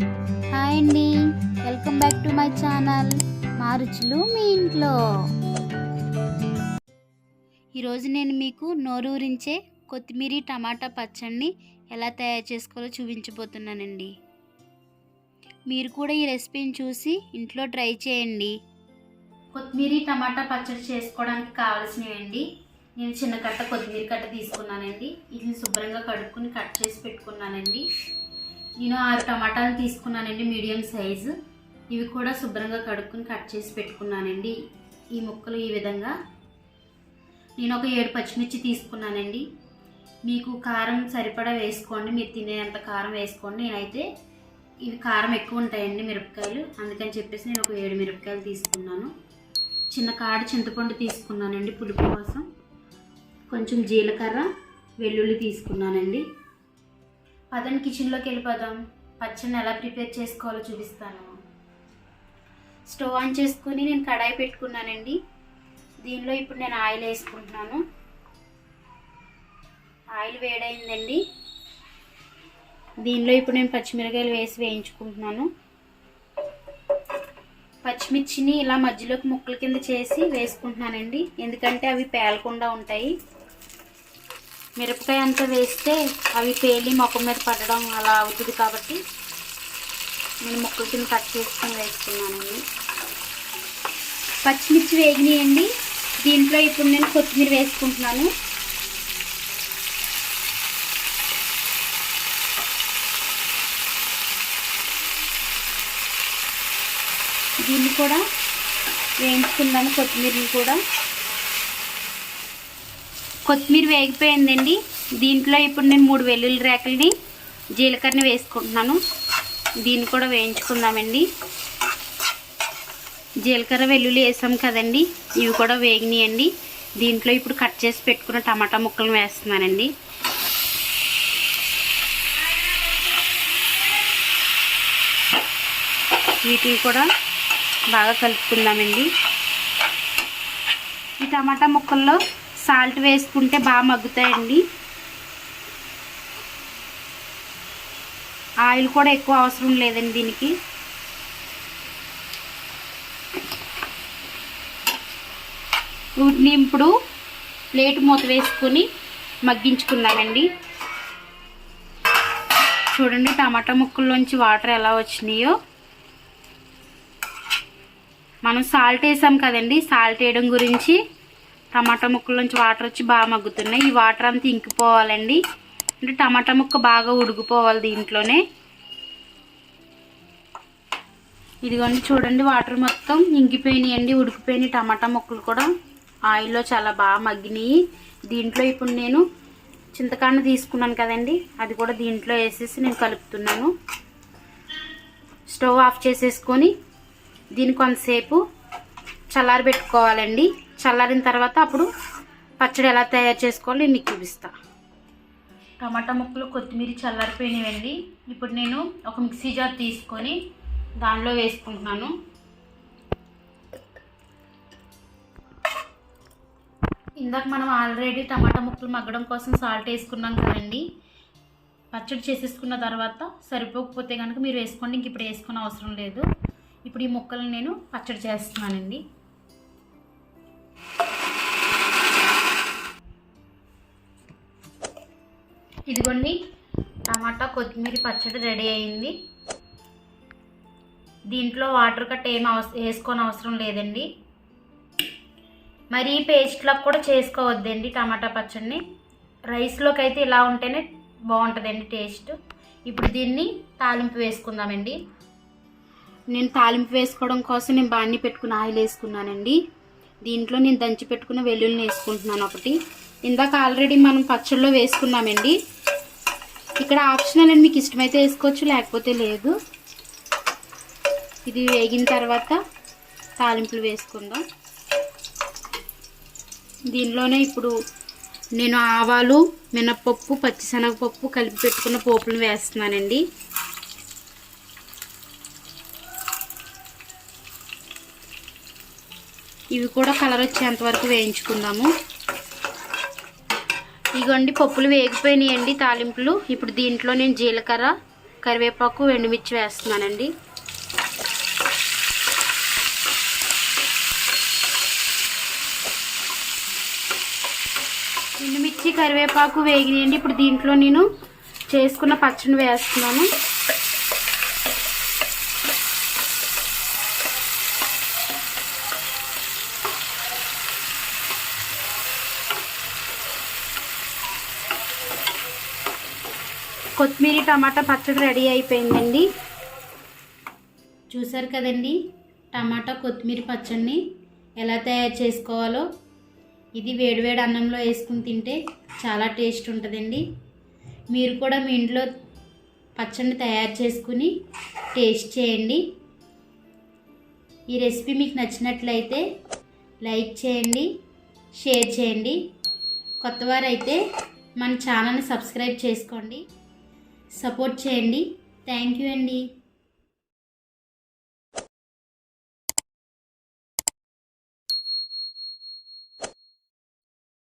Hi అండి. Welcome back to my channel మా రుచులు మీ ఇంట్లో. ఈరోజు నేను మీకు నోరూరించే కొత్తిమీర టమాటా పచ్చడిని ఎలా తయారు చేసుకోవాలో చూపించబోతున్నానండి. మీరు కూడా ఈ రెసిపీని చూసి ఇంట్లో ట్రై చేయండి. కొత్తిమీర టమాటా పచ్చడి చేసుకోవడానికి కావాల్సినవి అండి నేను చిన్న కట్ట కొత్తిమీర కట్ట తీసుకున్నానండి. ఇది శుభ్రంగా కడుక్కుని కట్ చేసి పెట్టుకున్నానండి. నేను ఆరు టమాటాలు తీసుకున్నానండి మీడియం సైజు. ఇవి కూడా శుభ్రంగా కడుక్కుని కట్ చేసి పెట్టుకున్నానండి. ఈ ముక్కలు ఈ విధంగా. నేను ఒక ఏడు పచ్చిమిర్చి తీసుకున్నానండి. మీకు కారం సరిపడా వేసుకోండి మీరు తినేంత కారం వేసుకోండి. నేనైతే ఇవి కారం ఎక్కువ ఉంటాయండి మిరపకాయలు. అందుకని చెప్పేసి నేను ఒక ఏడు మిరపకాయలు తీసుకున్నాను. చిన్న కాడ చింతపండు తీసుకున్నానండి పులుపు కోసం. కొంచెం జీలకర్ర వెల్లుల్లి తీసుకున్నానండి. పదండి కిచెన్లోకి వెళ్ళిపోదాం. పచ్చడిని ఎలా ప్రిపేర్ చేసుకోవాలో చూపిస్తాను. స్టవ్ ఆన్ చేసుకొని నేను కడాయి పెట్టుకున్నానండి. దీనిలో ఇప్పుడు నేను ఆయిల్ వేసుకుంటున్నాను. ఆయిల్ వేడైందండి. దీనిలో ఇప్పుడు నేను పచ్చిమిరకాయలు వేసి వేయించుకుంటున్నాను. పచ్చిమిర్చిని ఇలా మధ్యలోకి ముక్కల కింద చేసి వేసుకుంటున్నానండి. ఎందుకంటే అవి పేలకుండా ఉంటాయి. మిరపకాయ అంతా వేస్తే అవి పేలి మొక్క మీద పడడం అలా అవుతుంది కాబట్టి నేను ముక్కల కింద కట్ చేసుకొని వేసుకున్నానండి పచ్చిమిర్చి వేగినాయండి. దీంట్లో ఇప్పుడు నేను కొత్తిమీర వేసుకుంటున్నాను. దీన్ని కూడా వేయించుకున్నాను కొత్తిమీరని కూడా. కొత్తిమీర వేగిపోయిందండి. దీంట్లో ఇప్పుడు నేను మూడు వెల్లుల్లి రేకల్ని జీలకర్రని వేసుకుంటున్నాను. దీన్ని కూడా వేయించుకుందామండి. జీలకర్ర వెల్లుల్లి వేసాం కదండి. ఇవి కూడా వేగినాయండి. దీంట్లో ఇప్పుడు కట్ చేసి పెట్టుకున్న టమాటా ముక్కలను వేస్తున్నానండి. వీటిని కూడా బాగా కలుపుకుందామండి. ఈ టమాటా ముక్కల్లో సాల్ట్ వేసుకుంటే బాగా మగ్గుతాయండి. ఆయిల్ కూడా ఎక్కువ అవసరం లేదండి దీనికి. వీటిని ఇప్పుడు ప్లేట్ మూత వేసుకొని మగ్గించుకుందామండి చూడండి టమాటా ముక్కల్లోంచి వాటర్ ఎలా వచ్చినాయో. మనం సాల్ట్ వేసాం కదండి సాల్ట్ వేయడం గురించి టమాటా ముక్కల్లోంచి వాటర్ వచ్చి బాగా మగ్గుతున్నాయి. ఈ వాటర్ అంతా ఇంకిపోవాలండి. అంటే టమాటా ముక్క బాగా ఉడికిపోవాలి దీంట్లోనే. ఇదిగోండి చూడండి వాటర్ మొత్తం ఇంకిపోయినాయండి ఉడికిపోయినాయి టమాటా ముక్కలు కూడా. ఆయిల్లో చాలా బాగా మగ్గినాయి. దీంట్లో ఇప్పుడు నేను చింతకాండ తీసుకున్నాను కదండి. అది కూడా దీంట్లో వేసేసి నేను కలుపుతున్నాను. స్టవ్ ఆఫ్ చేసేసుకొని దీన్ని కొంతసేపు చల్లారి పెట్టుకోవాలండి చల్లారిన తర్వాత అప్పుడు పచ్చడి ఎలా తయారు చేసుకోవాలి నేను చూపిస్తా. టమాటా ముక్కలు కొత్తిమీర చల్లారిపోయినవండి. ఇప్పుడు నేను ఒక మిక్సీ జార్ తీసుకొని దానిలో వేసుకుంటున్నాను. ఇందాక మనం ఆల్రెడీ టమాటా ముక్కలు మగ్గడం కోసం సాల్ట్ వేసుకున్నాం కదండి. పచ్చడి చేసేసుకున్న తర్వాత సరిపోకపోతే కనుక మీరు వేసుకోండి. ఇంక ఇప్పుడు వేసుకునే అవసరం లేదు. ఇప్పుడు ఈ ముక్కలను నేను పచ్చడి చేస్తున్నానండి. ఇదిగోండి టమాటా కొత్తిమీర పచ్చడి రెడీ అయింది. దీంట్లో వాటర్ కట్ ఏం అవసరం అవసరం లేదండి. మరి పేస్ట్లకు కూడా చేసుకోవద్దండి టమాటా పచ్చడిని. రైస్లోకి అయితే ఇలా ఉంటేనే బాగుంటుందండి టేస్ట్. ఇప్పుడు దీన్ని తాలింపు వేసుకుందామండి. నేను తాలింపు వేసుకోవడం కోసం నేను బాణీ పెట్టుకుని ఆయిల్ వేసుకున్నానండి. దీంట్లో నేను దంచి పెట్టుకున్న వెల్లుల్లిని వేసుకుంటున్నాను ఒకటి. ఇందాక ఆల్రెడీ మనం పచ్చళ్ళలో వేసుకున్నామండి. ఇక్కడ ఆప్షనల్ అండి మీకు ఇష్టమైతే వేసుకోవచ్చు లేకపోతే లేదు. ఇది వేగిన తర్వాత తాలింపులు వేసుకుందాం. దీనిలోనే ఇప్పుడు నేను ఆవాలు మినప్పప్పు పచ్చిశనగపప్పు కలిపి పెట్టుకున్న పోపులను వేస్తున్నానండి. ఇవి కూడా కలర్ వచ్చేంత వరకు వేయించుకుందాము. ఇగోండి పప్పులు వేగిపోయినాయండి తాలింపులు. ఇప్పుడు దీంట్లో నేను జీలకర్ర కరివేపాకు ఎండుమిర్చి వేస్తున్నానండి. ఎండుమిర్చి కరివేపాకు వేగినాయండి. ఇప్పుడు దీంట్లో నేను చేసుకున్న పచ్చడి వేస్తున్నాను. కొత్తిమీర టమాటా పచ్చడి రెడీ అయిపోయిందండి. చూసారు కదండి టమాటా కొత్తిమీర పచ్చడిని ఎలా తయారు చేసుకోవాలో. ఇది వేడివేడి అన్నంలో వేసుకుని తింటే చాలా టేస్ట్ ఉంటుందండి. మీరు కూడా మీ ఇంట్లో పచ్చడిని తయారు చేసుకుని టేస్ట్ చేయండి. ఈ రెసిపీ మీకు నచ్చినట్లయితే లైక్ చేయండి షేర్ చేయండి. కొత్తవారైతే మన ఛానల్ని సబ్స్క్రైబ్ చేసుకోండి. సపోర్ట్ చేయండి. థ్యాంక్ యూ అండి.